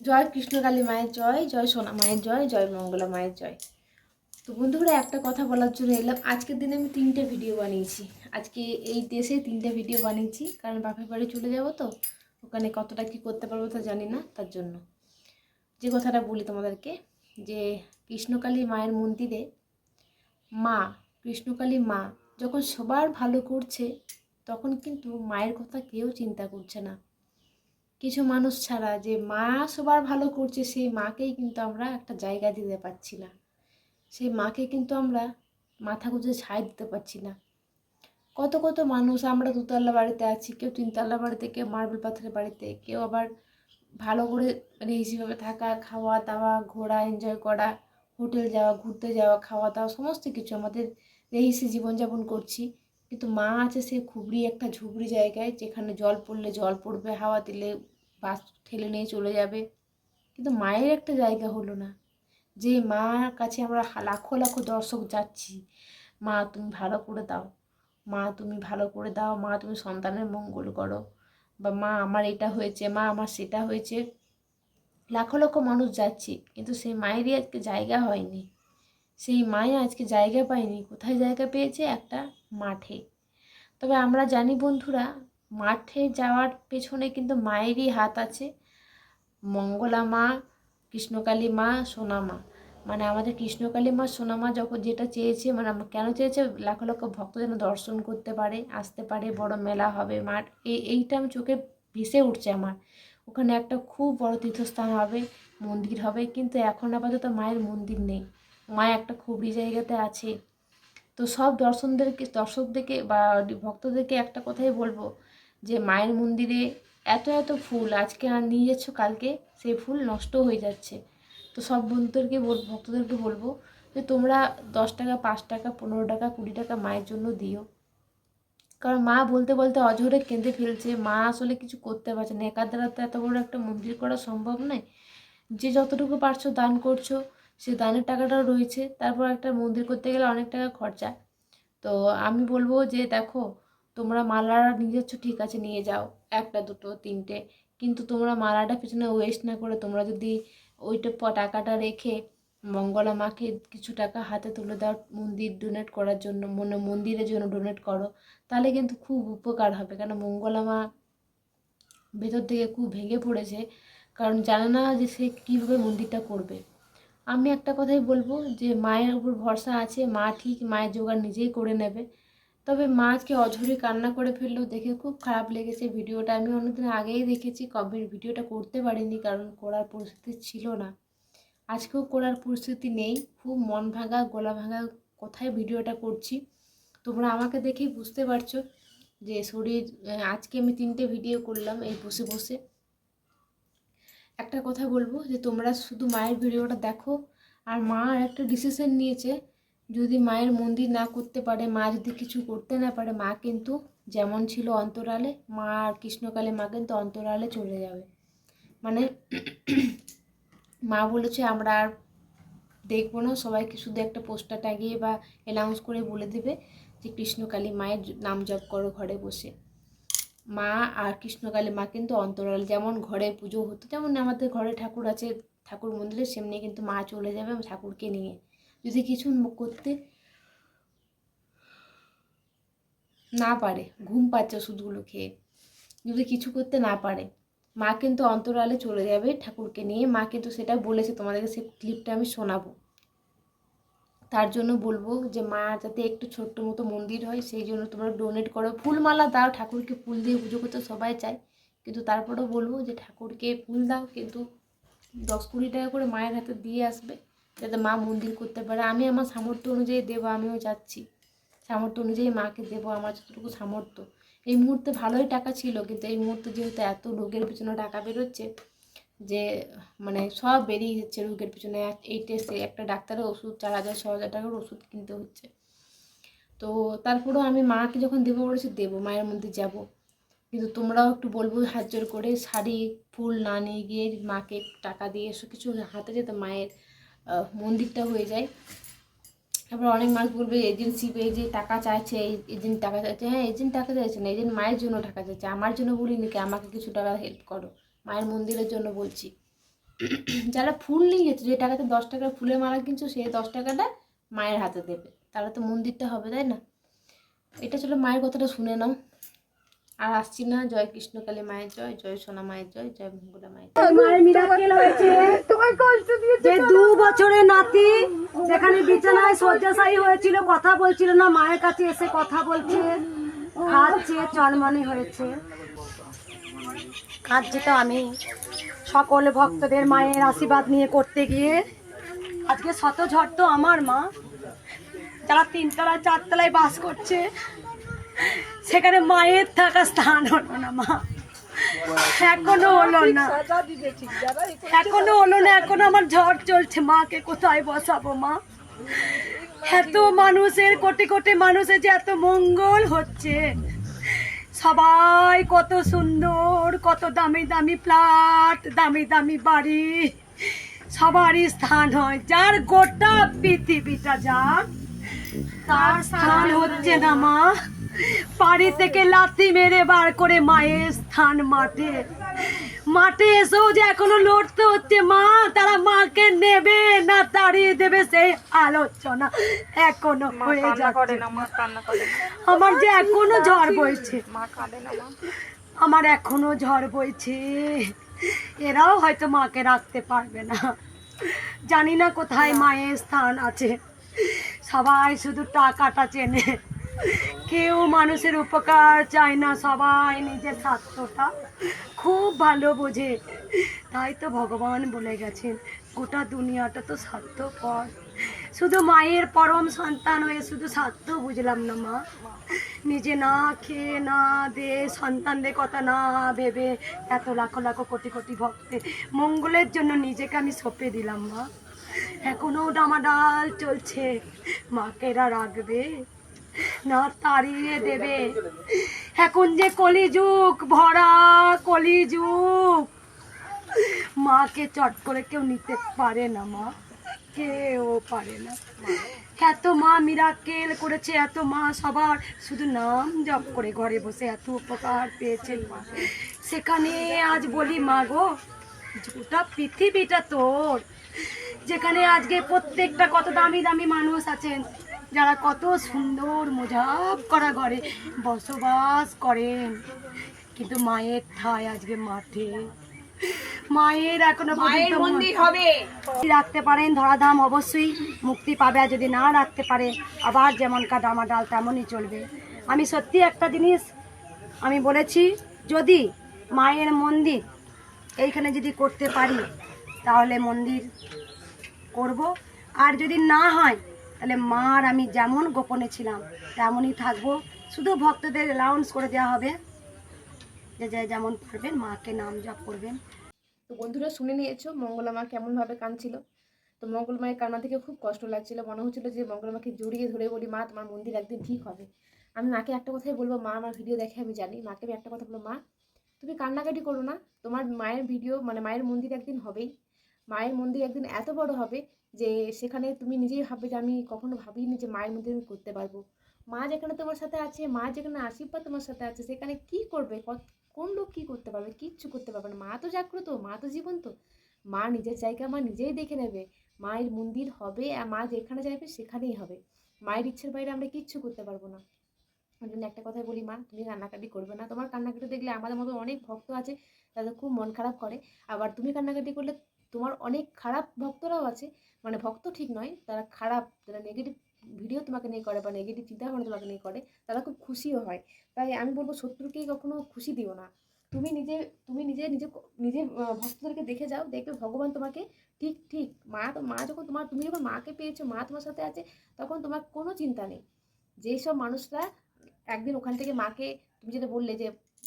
জয় কৃষ্ণকালী মায়ের জয় জয় সোনা মায়ের জয় জয় মঙ্গলা মায়ের জয়। তো বন্ধুরা, একটা কথা বলার জন্য এলাম। আজকের দিনে আমি তিনটে ভিডিও বানিয়েছি। আজকে এই দেশে তিনটে ভিডিও বানিয়েছি। কারণ বাপের বাড়ি চলে যাব তো, ওখানে কতটা কি করতে পারব তা জানি না, তার জন্য। যে কথাটা বলি তোমাদেরকে, যে কৃষ্ণকালী মায়ের মন্দিরে মা, কৃষ্ণকালী মা যখন সবার ভালো করছে, তখন কিন্তু মায়ের কথা কেউ চিন্তা করছে না। কিছু মানুষ ছাড়া যে মা সবার ভালো করছে, সেই মাকেই কিন্তু আমরা একটা জায়গা দিতে পারছি না। সেই মাকে কিন্তু আমরা মাথা গুঁজে ছাই দিতে পারছি না। কত কত মানুষ, আমরা দুতলা বাড়িতে আছি, কেউ তিনতলা বাড়িতে, কেউ মার্বেল পাথরের বাড়িতে, কেউ আবার ভালো করে মানে হিসেবে থাকা, খাওয়া দাওয়া, ঘোরা এনজয় করা হোটেল যাওয়া, ঘুরতে যাওয়া, খাওয়া দাওয়া, সমস্ত কিছু আমাদের রেহিসে জীবনযাপন করছি। কিন্তু মা আছে সে খুবড়ি একটা ঝুবড়ি জায়গায় যেখানে জল পড়লে জল পড়বে, হাওয়া দিলে বাস ঠেলে নিয়ে চলে যাবে। কিন্তু মায়ের একটা জায়গা হলো না। যে মার কাছে আমরা লাখো লাখো দর্শক যাচ্ছি, মা, তুমি ভালো করে দাও। মা, তুমি ভালো করে দাও। মা, তুমি সন্তানের মঙ্গল করো। বা, মা, আমার এটা হয়েছে। মা, আমার সেটা হয়েছে। লাখো লাখো মানুষ যাচ্ছে, কিন্তু সেই মায়েরই আজকে জায়গা হয়নি। সেই মায়ে আজকে জায়গা পায়নি। কোথায় জায়গা পেয়েছে? একটা মাঠে। তবে আমরা জানি বন্ধুরা, মাঠে যাওয়ার পেছনে কিন্তু মায়েরই হাত আছে। মঙ্গলা মা, কৃষ্ণকালী মা, সোনা মা। মানে আমাদের কৃষ্ণকালী মা, সোনা মা যখন যেটা চেয়েছে মানে কেন চেয়েছে? লাখ লক্ষ ভক্ত যেন দর্শন করতে পারে, আসতে পারে, বড় মেলা হবে, মাঠ। এই এইটা আমি চোখে ভেসে উঠছে আমার। ওখানে একটা খুব বড় তীর্থস্থান হবে, মন্দির হবে, কিন্তু এখন আপাতত মায়ের মন্দির নেই। মা একটা খুবই জায়গাতে আছে। তো সব দর্শনদেরকে, দর্শকদেরকে বা ভক্তদেরকে একটা কথাই বলব যে মায়ের মন্দিরে এত এত ফুল, আজকে আর নিয়ে যাচ্ছ, কালকে সেই ফুল নষ্ট হয়ে যাচ্ছে। তো সব বন্ধুদেরকে বল, ভক্তদেরকে বলব যে তোমরা দশ টাকা, পাঁচ টাকা, পনেরো টাকা, কুড়ি টাকা মায়ের জন্য দিও। কারণ মা বলতে বলতে অঝরে কেঁদে ফেলছে। মা আসলে কিছু করতে পারছে না। একার দ্বারা তো এত বড় একটা মন্দির করা সম্ভব নয়। যে যতটুকু পারছ দান করছ। সে দানের টাকাটাও রয়েছে। তারপর একটা মন্দির করতে গেলে অনেক টাকা খরচা। তো আমি বলব যে, দেখো, তোমরা মালারা নিয়ে যাচ্ছ ঠিক আছে নিয়ে যাও, একটা, দুটো, তিনটে। কিন্তু তোমরা মালাটা পিছনে ওয়েস্ট না করে তোমরা যদি ওইটা টাকাটা রেখে মঙ্গলা মাকে কিছু টাকা হাতে তুলে দাও মন্দির ডোনেট করার জন্য, মনে মন্দিরের জন্য ডোনেট করো, তাহলে কিন্তু খুব উপকার হবে। কেন, মঙ্গলা মা ভেতর থেকে খুব ভেঙে পড়েছে। কারণ জানে না যে সে কীভাবে মন্দিরটা করবে। আমি একটা কথাই বলব যে মায়ের উপর ভরসা আছে, মা ঠিক মায়ের জোগাড় নিজেই করে নেবে। তবে মা আজকে অঝরে কান্না করে ফেলল, দেখে খুব খারাপ লেগেছে ভিডিওটা। আমি অনেকদিন আগেই দেখেছি, কবে ভিডিওটা করতে পারিনি, কারণ করার পরিস্থিতি ছিল না। আজকেও করার পরিস্থিতি নেই, খুব মন ভাঙা, গলা ভাঙা কোথায় ভিডিওটা করছি। তোমরা আমাকে দেখেই বুঝতে পারছ যে শরীর আজকে আমি তিনটে ভিডিও করলাম এই বসে বসে। একটা কথা বলব যে তোমরা শুধু মায়ের ভিডিওটা দেখো, আর মা একটা ডিসিশন নিয়েছে, যদি মায়ের মন্দির না করতে পারে, মা যদি কিছু করতে না পারে, মা কিন্তু যেমন ছিল অন্তরালে, মা আর কৃষ্ণকালে, মা কিন্তু অন্তরালে চলে যাবে। মানে মা বলেছে, আমরা আর দেখব না, সবাইকে শুধু একটা পোস্টার টাঙিয়ে বা অ্যানাউন্স করে বলে দেবে যে কৃষ্ণকালী মায়ের নাম জপ করো ঘরে বসে। মা আর কৃষ্ণকালী মা কিন্তু অন্তরাল। যেমন ঘরে পুজো হতো যেমন আমাদের ঘরে ঠাকুর আছে, ঠাকুর মন্দিরে সেমনি কিন্তু মা চলে যাবে ঠাকুরকে নিয়ে। যদি কিছু করতে না পারে, ঘুম পাচ্ছে ওষুধগুলো খেয়ে। যদি কিছু করতে না পারে, মা কিন্তু অন্তরালে চলে যাবে ঠাকুরকে নিয়ে। মা কিন্তু সেটা বলেছে তোমাদেরকে সেই ক্লিপটা আমি শোনাবো। তার জন্য বলব যে মা যাতে একটু ছোট্ট মতো মন্দির হয়, সেই জন্য তোমরা ডোনেট করো। ফুলমালা দাও, ঠাকুরকে ফুল দিয়ে পুজো করতে সবাই চায়। কিন্তু তারপরেও বলব যে ঠাকুরকে ফুল দাও, কিন্তু দশ কুড়ি টাকা করে মায়ের হাতে দিয়ে আসবে, যাতে মা মন্দির করতে পারে। আমি আমার সামর্থ্য অনুযায়ী দেবো, আমিও যাচ্ছি। সামর্থ্য অনুযায়ী মাকে দেবো, আমার যতটুকু সামর্থ্য। এই মুহূর্তে ভালোই টাকা ছিল, কিন্তু এই মুহূর্তে যেহেতু এত রোগের পিছনে টাকা বেরোচ্ছে যে মানে সব বেরিয়ে যাচ্ছে রোগের পিছনে। এই টেস্টে একটা ডাক্তারের ওষুধ, চার হাজার, ছ হাজার টাকার ওষুধ কিনতে হচ্ছে। তো তারপরেও আমি মাকে যখন দেবো, বলেছি, দেবো, মায়ের মন্দির যাব। কিন্তু তোমরাও একটু বলব, হাত জোর করে, শাড়ি, ফুল না নিয়ে গিয়ে মাকে টাকা দিয়ে এসো কিছু হাতে যেতে মায়ের মন্দিরটা হয়ে যায়। তারপর অনেক মানুষ বলবে, এজেন্সি পেয়ে যে টাকা চাইছে এজেন্ট টাকা চাইছে। হ্যাঁ এজেন্ট টাকা চাইছে না এজেন্ট মায়ের জন্য টাকা চাইছে। আমার জন্য বলিনি কি, আমাকে কিছু টাকা হেল্প করো। মায়ের মন্দিরের জন্য বলছি। যারা ফুল নিয়ে যেত যে টাকাতে দশ টাকার ফুলের মালা কিনছো সেই দশ টাকাটা মায়ের হাতে দেবে। তাহলে তো মন্দিরটা হবে তাই না? এটা চলো মায়ের কথাটা শুনে নাও। আর আসছি না জয় কৃষ্ণকালী মায়ের জয় জয় সোনা মায়ের জয় জয় মঙ্গলা মায়ের জয়। মায়ের মিরাকেল হয়েছে। যে দু বছরের নাতি যেখানে বিছানায় শয্যাশায়ী হয়েছিল কথা বলছিল না মায়ের কাছে এসে কথা বলছে খাচ্ছে চনমনে হয়েছে। কাঁদছি তো আমি সকল ভক্তদের মায়ের আশীর্বাদ নিয়ে করতে গিয়ে আজকে শত ঝড় তো আমার মা। যারা তিনতলায়, চারতলায় বাস করছে, সেখানে মায়ের থাকা স্থান হলো না মা। এখনও হলো না। এখনও হলো না, এখনও আমার ঝড় চলছে। মাকে কোথায় বসাবো মা? এত মানুষের, কোটি কোটি মানুষের যে এত মঙ্গল হচ্ছে। সবাই কত সুন্দর, কত দামি দামি ফ্ল্যাট, দামি দামি বাড়ি। সবারই স্থান হয়, যার গোটা পৃথিবীটা যার, তার স্থান হচ্ছে না মা। বাড়ি থেকে লাথি মেরে বার করে মায়ের স্থান মাঠে। মাঠে এসেও যে এখনও লড়তে হচ্ছে মা তারা মাকে নেবে না তাড়িয়ে দেবে সেই আলোচনা এখনও হয়ে যাচ্ছে। আমার যে এখনও ঝড় বইছে। আমার এখনও ঝড় বইছে। এরাও হয়তো মাকে রাখতে পারবে না। জানি না কোথায় মায়ের স্থান আছে। সবাই শুধু টাকাটা চেনে। কেউ মানুষের উপকার চায় না, সবাই নিজের স্বার্থটা খুব ভালো বোঝে। তাই তো ভগবান বলে গেছেন, গোটা দুনিয়াটা তো স্বার্থপর। শুধু মায়ের পরম সন্তান হয়ে শুধু স্বার্থ বুঝলাম না মা। নিজে না খেয়ে, না দে সন্তানদের কথা না ভেবে এত লাখো লাখো কোটি কোটি ভক্তে মঙ্গলের জন্য নিজেকে আমি সঁপে দিলাম মা। এখনও ডামাডাল চলছে মাকে এরা রাখবে। না তাড়িয়ে দেবে। এখন যে কলিযুগ, ভরা কলিযুগ। মাকে চট করে কেউ নিতে পারে না মা। কেউ পারে না এত মা মিরাকেল করেছে, এত মা সবার। শুধু নাম জপ করে ঘরে বসে এত উপকার পেয়েছেন সেখানে আজ বলি, মা গো, গোটা পৃথিবীটা তোর। যেখানে আজকে প্রত্যেকটা কত দামি দামি মানুষ আছেন যারা কত সুন্দর মোজাব করা ঘরে বসবাস করেন। কিন্তু মায়ের ঠায় আজকে মাঠে। মায়ের এখনও মায়ের মন্দির হবে। রাখতে পারেন ধরাধাম অবশ্যই মুক্তি পাবে। আর যদি না রাখতে পারে আবার যেমন কা ডাল তেমনই চলবে। আমি সত্যি একটা জিনিস আমি বলেছি যদি মায়ের মন্দির এইখানে যদি করতে পারি তাহলে মন্দির করব। আর যদি না হয় তাহলে মার আমি যেমন গোপনে ছিলাম, তেমনই থাকব। শুধু ভক্তদের অ্যালাউন্স করে দেওয়া হবে, যে যে যেমন পারবেন মাকে নাম জপ করবেন। তো বন্ধুরা শুনে নিয়েছো মঙ্গলা মা কেমনভাবে কাঁদছিল? তো মঙ্গল মায়ের কান্না থেকে খুব কষ্ট লাগছিল। মনে হচ্ছিল যে মঙ্গল মাকে জড়িয়ে ধরে বলি, মা, তোমার মন্দির একদিন ঠিক হবে। আমি মাকে একটা কথাই বলব, মা, আমার ভিডিও দেখে আমি জানি। মাকে আমি একটা কথা বলব, মা, তুমি কান্নাকাটি করো না। তোমার মায়ের ভিডিও মানে মায়ের মন্দির একদিন হবেই। মায়ের মন্দির একদিন এত বড় হবে যে সেখানে তুমি নিজেই ভাববে যে আমি কখনো ভাবিনি যে মায়ের মন্দির আমি করতে পারব। মা যেখানে তোমার সাথে আছে, মা যেখানে আশীর্বাদ তোমার সাথে আছে, সেখানে কি করবে? কোন লোক কি করতে পারবে? কিচ্ছু করতে পারবে না। মা তো জাগ্রত, মা তো জীবন্ত। মা নিজের জায়গা মা নিজেই দেখে নেবে। মায়ের মন্দির হবে আর মা যেখানে যাবে সেখানেই হবে। মায়ের ইচ্ছের বাইরে আমরা কিচ্ছু করতে পারব না। ওই জন্য একটা কথাই বলি, মা, তুমি কান্নাকাটি করবে না। তোমার কান্নাকাটি দেখলে আমাদের মতো অনেক ভক্ত আছে, তাদের খুব মন খারাপ করে। আবার তুমি কান্নাকাটি করলে তোমার অনেক খারাপ ভক্তরাও আছে মানে ভক্ত ঠিক নয়, তারা খারাপ, যারা নেগেটিভ ভিডিও তোমাকে নিয়ে করে বা নেগেটিভ চিন্তাভাবনা তোমাকে নিয়ে করে, তারা খুব খুশিও হয়। তাই আমি বলব শত্রুকেই কখনো খুশি দিও না। তুমি নিজে তুমি নিজে নিজে নিজে ভক্তদেরকে দেখে যাও, দেখবে ভগবান তোমাকে ঠিক ঠিক, মা তো, মা যখন তোমার, তুমি যখন মাকে পেয়েছ, মা তোমার সাথে আছে, তখন তোমার কোনো চিন্তা নেই। যেই সব মানুষরা একদিন ওখান থেকে মাকে, তুমি যেটা বললে যে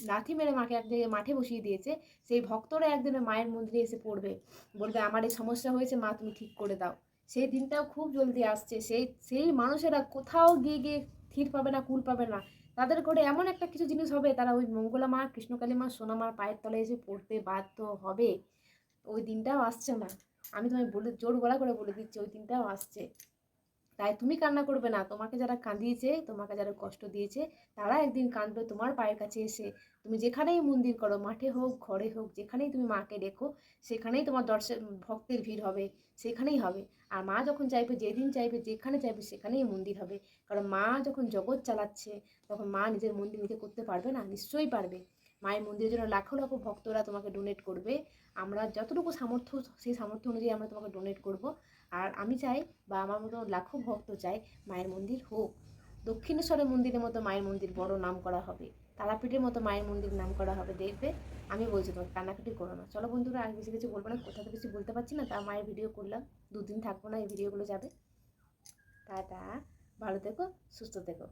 লাথি মেরে মাকে এক জায়গায় মাঠে বসিয়ে দিয়েছে, সেই ভক্তরা একদিন মায়ের মন্দিরে এসে পড়বে। বলবে, আমার এই সমস্যা হয়েছে, মা তুমি ঠিক করে দাও। সেই দিনটাও খুব জলদি আসছে। সেই সেই মানুষেরা কোথাও গিয়ে গিয়ে থির পাবে না, কুল পাবে না। তাদের করে এমন একটা কিছু জিনিস হবে, তারা ওই মঙ্গলা মা কৃষ্ণকালী মা, সোনা মার পায়ের তলায় এসে পড়তে বাধ্য হবে। ওই দিনটাও আসছে না। আমি তোমায় বলে, জোর গলা করে বলে দিচ্ছি, ওই দিনটাও আসছে। তাই তুমি কান্না করবে না। তোমাকে যারা কাঁদিয়েছে, তোমাকে যারা কষ্ট দিয়েছে, তারা একদিন কাঁদবে তোমার পায়ের কাছে এসে। তুমি যেখানেই মন্দির করো, মাঠে হোক, ঘরে হোক, যেখানেই তুমি মাকে দেখো, সেখানেই তোমার দর্শক ভক্তের ভিড় হবে, সেখানেই হবে। আর মা যখন চাইবে, যেদিন চাইবে, যেখানে চাইবে, সেখানেই মন্দির হবে। কারণ মা যখন জগৎ চালাচ্ছে, তখন মা নিজের মন্দির নিজে করতে পারবে না, নিশ্চয়ই পারবে। মায়ের মন্দিরের জন্য লাখো লাখো ভক্তরা তোমাকে ডোনেট করবে। আমরা যতটুকু সামর্থ্য, সেই সামর্থ্য অনুযায়ী আমরা তোমাকে ডোনেট করব। আর আমি চাই বা আমার মতো লাখো ভক্ত চাই মায়ের মন্দির হোক। দক্ষিণেশ্বরের মন্দিরের মতো মায়ের মন্দির বড় নাম করা হবে। তারাপীঠের মতো মায়ের মন্দির নাম করা হবে। দেখবে আমি বলছি তোমাকে, কান্নাকাটি করো না। চলো বন্ধুরা, আর বেশি কিছু বলব না, কোথাও তো কিছু বলতে পারছি না, তা মায়ের ভিডিও করলাম। দুদিন থাকব না, এই ভিডিওগুলো যাবে। তা ভালো থেকো, সুস্থ থেকো।